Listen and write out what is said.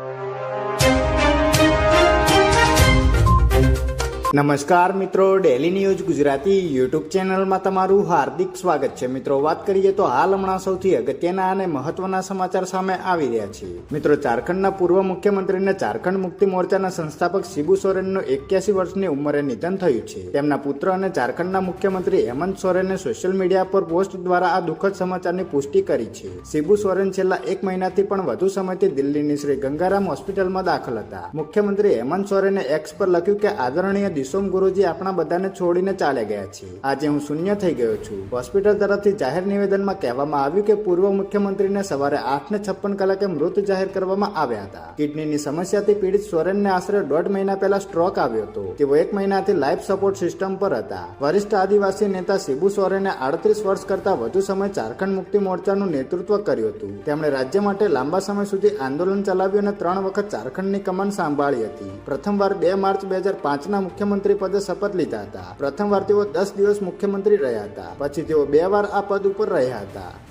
you. નમસ્કાર મિત્રો daily news Gujarati YouTube ચેનલમાં તમારું હાર્દિક સ્વાગત છે. મિત્રો, વાત કરીએ તો હાલ હમણાં સૌથી અગત્યના અને મહત્વના સમાચાર સામે આવી રહ્યા છે. મિત્રો, ઝારખંડના પૂર્વ મુખ્યમંત્રીને ઝારખંડ મુક્તિ મોરચાના સંસ્થાપક શિબુ સોરેનનું એક્યાસી વર્ષની ઉંમરે નિધન થયું છે. તેમના પુત્ર અને ઝારખંડના મુખ્યમંત્રી હેમંત સોરેને સોશિયલ મીડિયા પર પોસ્ટ દ્વારા આ દુઃખદ સમાચારની પુષ્ટિ કરી છે. શિબુ સોરેન છેલ્લા એક મહિનાથી પણ વધુ સમયથી દિલ્હીની શ્રી ગંગારામ હોસ્પિટલમાં દાખલ હતા. મુખ્યમંત્રી હેમંત સોરેને એક્સ પર લખ્યું કે, આદરણીય દિશોમ ગુરુજી આપણા બધાને છોડીને ચાલ્યા ગયા છે. આજે હું શૂન્ય થઈ ગયો છું. હોસ્પિટલ તરફથી જાહેર નિવેદનમાં કહેવામાં આવ્યું કે પૂર્વ મુખ્યમંત્રીને સવારે આઠ ને છપ્પન કલાકે મૃત જાહેર કરવામાં આવ્યા હતા. કિડનીની સમસ્યાથી પીડિત સોરેનને આશરે દોઢ મહિના પહેલા સ્ટ્રોક આવ્યો હતો. તેઓ એક મહિનાથી લાઈફ સપોર્ટ સિસ્ટમ પર હતા. વરિષ્ઠ આદિવાસી નેતા શિબુ સોરેને આડત્રીસ વર્ષ કરતા વધુ સમય ઝારખંડ મુક્તિ મોરચાનું નેતૃત્વ કર્યું હતું. તેમણે રાજ્ય માટે લાંબા સમય સુધી આંદોલન ચલાવ્યું અને ત્રણ વખત ઝારખંડની કમાન સાંભળી હતી. પ્રથમવાર બે માર્ચ બે હજાર પાંચના મુખ્યમંત્રી પદે શપથ લીધા હતા. પ્રથમવાર તેઓ દસ દિવસ મુખ્યમંત્રી રહ્યા હતા. પછી તેઓ બે વાર આ પદ ઉપર રહ્યા હતા.